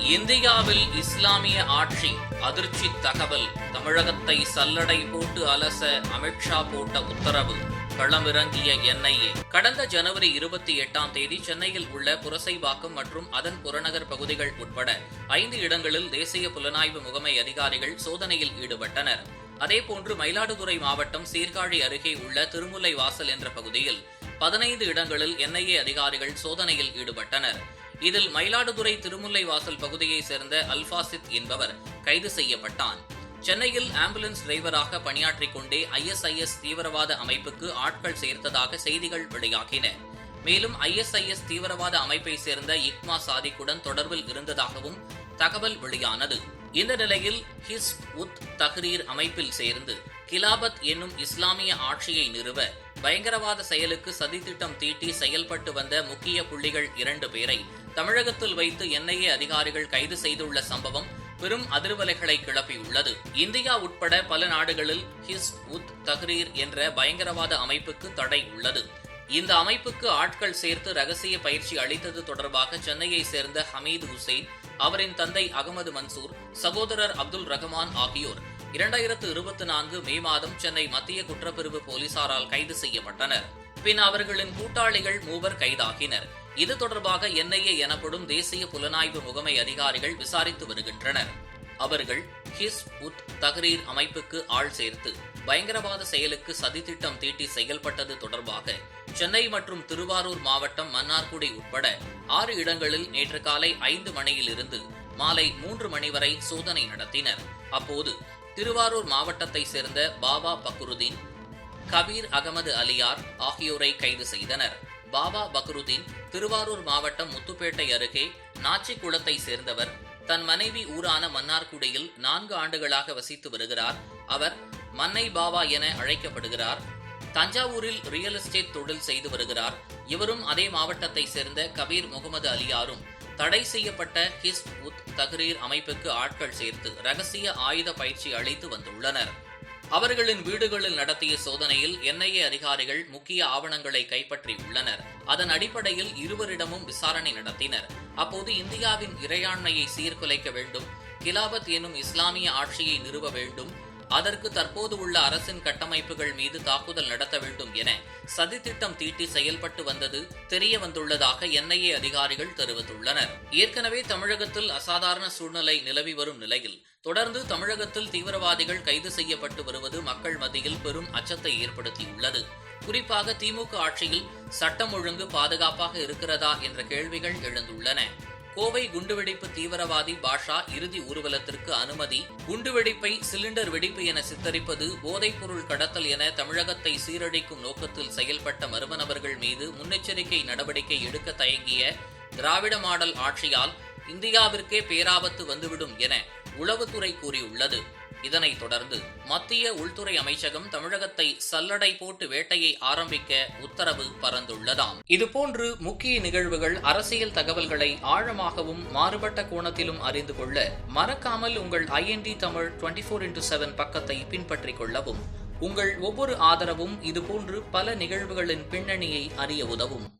இந்தியாவில் இஸ்லாமிய ஆட்சி அதிர்ச்சி தகவல். தமிழகத்தை சல்லடை போட்டு அலச அமித்ஷா போட்ட உத்தரவு. களமிறங்கிய என்ஐஏ. கடந்த ஜனவரி இருபத்தி எட்டாம் தேதி சென்னையில் உள்ள புரசைவாக்கம் மற்றும் அதன் புறநகர் பகுதிகள் உட்பட ஐந்து இடங்களில் தேசிய புலனாய்வு முகமை அதிகாரிகள் சோதனையில் ஈடுபட்டனர். அதேபோன்று மயிலாடுதுறை மாவட்டம் சீர்காழி அருகே உள்ள திருமுல்லை வாசல் என்ற பகுதியில் பதினைந்து இடங்களில் என்ஐஏ அதிகாரிகள் சோதனையில் ஈடுபட்டனர். இதில் மயிலாடுதுறை திருமுல்லை வாசல் பகுதியைச் சேர்ந்த அல்பாசித் என்பவர் கைது செய்யப்பட்டான். சென்னையில் ஆம்புலன்ஸ் டிரைவராக பணியாற்றிக் கொண்டே ஐஎஸ்ஐஎஸ் தீவிரவாத அமைப்புக்கு ஆட்கள் சேர்த்ததாக செய்திகள் வெளியாகின. மேலும் ஐஎஸ்ஐஎஸ் தீவிரவாத அமைப்பை சேர்ந்த இக்மா சாதிக்குடன் தொடர்பில் இருந்ததாகவும் தகவல் வெளியானது. இந்த நிலையில் ஹிஸ் உத் தஹ்ரீர் அமைப்பில் சேர்ந்து கிலாபத் என்னும் இஸ்லாமிய ஆட்சியை நிறுவ பயங்கரவாத செயலுக்கு சதித்திட்டம் தீட்டி செயல்பட்டு வந்த முக்கிய புள்ளிகள் இரண்டு பேரை தமிழகத்தில் வைத்து என்ஐஏ அதிகாரிகள் கைது செய்துள்ள சம்பவம் பெரும் அதிர்வலைகளை கிளப்பியுள்ளது. இந்தியா உட்பட பல நாடுகளில் ஹிஸ் உத் தஹ்ரீர் என்ற பயங்கரவாத அமைப்புக்கு தடை உள்ளது. இந்த அமைப்புக்கு ஆட்கள் சேர்த்து ரகசிய பயிற்சி அளித்தது தொடர்பாக சென்னையை சேர்ந்த ஹமீது ஹுசைன் அவரின் தந்தை அகமது மன்சூர் சகோதரர் அப்துல் ரஹ்மான் ஆகியோர் இரண்டாயிரத்து இருபத்தி நான்கு மே மாதம் சென்னை மத்திய குற்றப்பிரிவு போலீசாரால் கைது செய்யப்பட்டனர். பின் அவர்களின் கூட்டாளிகள் மூவர் கைதாகினர். இது தொடர்பாக என்ஐஏ எனப்படும் தேசிய புலனாய்வு முகமை அதிகாரிகள் விசாரித்து வருகின்றனர். அவர்கள் ஹிஸ் உத் தஹ்ரீர் அமைப்புக்கு ஆள் சேர்த்து பயங்கரவாத செயலுக்கு சதித்திட்டம் தீட்டி செயல்பட்டது தொடர்பாக சென்னை மற்றும் திருவாரூர் மாவட்டம் மன்னார்குடி உட்பட ஆறு இடங்களில் நேற்று காலை ஐந்து மணியிலிருந்து மாலை மூன்று மணி வரை சோதனை நடத்தினர். அப்போது திருவாரூர் மாவட்டத்தை சேர்ந்த பாபா பக்ருதீன் கபீர் அகமது அலியார் ஆகியோரை கைது செய்தனர். பாபா பக்ருதீன் திருவாரூர் மாவட்டம் முத்துப்பேட்டை அருகே நாச்சிக்குளத்தை சேர்ந்தவர். தன் மனைவி ஊரான மன்னார்குடியில் நான்கு ஆண்டுகளாக வசித்து வருகிறார். அவர் மன்னை பாபா என அழைக்கப்படுகிறார். தஞ்சாவூரில் ரியல் எஸ்டேட் தொழில் செய்து வருகிறார். இவரும் அதே மாவட்டத்தை சேர்ந்த கபீர் முகமது அலியாரும் தடை செய்யப்பட்ட ஹிஸ் உத் தஹ்ரீர் அமைப்புக்கு ஆட்கள் சேர்த்து ரகசிய ஆயுத பயிற்சி அளித்து வந்துள்ளனர். அவர்களின் வீடுகளில் நடத்திய சோதனையில் என்ஐஏ அதிகாரிகள் முக்கிய ஆவணங்களை கைப்பற்றி உள்ளனர். அதன் அடிப்படையில் இருவரிடமும் விசாரணை நடத்தினர். அப்போது இந்தியாவின் இறையாண்மையை சீர்குலைக்க வேண்டும் கிலாபத் எனும் இஸ்லாமிய ஆட்சியை நிறுவ வேண்டும் அதற்கு தற்போது உள்ள அரசின் கட்டமைப்புகள் மீது தாக்குதல் நடத்த வேண்டும் என சதித்திட்டம் தீட்டி செயல்பட்டு வந்தது தெரிய வந்துள்ளதாக என்ஐஏ அதிகாரிகள் தெரிவித்துள்ளனர். ஏற்கனவே தமிழகத்தில் அசாதாரண சூழ்நிலை நிலவி வரும் நிலையில் தொடர்ந்து தமிழகத்தில் தீவிரவாதிகள் கைது செய்யப்பட்டு வருவது மக்கள் மத்தியில் பெரும் அச்சத்தை ஏற்படுத்தியுள்ளது. குறிப்பாக திமுக ஆட்சியில் சட்டம் ஒழுங்கு பாதுகாப்பாக இருக்கிறதா என்ற கேள்விகள் எழுந்துள்ளன. கோவை குண்டுவெடிப்பு தீவிரவாதி பாஷா இறுதி ஊர்வலத்திற்கு அனுமதி. குண்டுவெடிப்பை சிலிண்டர் வெடிப்பு என சித்தரிப்பது போதைப்பொருள் கடத்தல் என தமிழகத்தை சீரழிக்கும் நோக்கத்தில் செயல்பட்ட மர்ம நபர்கள் மீது முன்னெச்சரிக்கை நடவடிக்கை எடுக்க தயங்கிய திராவிட மாடல் ஆட்சியால் இந்தியாவிற்கே பேராபத்து வந்துவிடும் என உளவுத்துறை கூறியுள்ளது. இதனைத் தொடர்ந்து மத்திய உள்துறை அமைச்சகம் தமிழகத்தை சல்லடை போட்டு வேட்டையை ஆரம்பிக்க உத்தரவு பறந்துள்ளதாம். இதுபோன்று முக்கிய நிகழ்வுகள் அரசியல் தகவல்களை ஆழமாகவும் மாறுபட்ட கோணத்திலும் அறிந்து கொள்ள மறக்காமல் உங்கள் IND Tamil twenty four into seven பக்கத்தை பின்பற்றிக் கொள்ளவும் உங்கள் ஒவ்வொரு ஆதரவும் இதுபோன்று பல நிகழ்வுகளின் பின்னணியை அறிய உதவும்.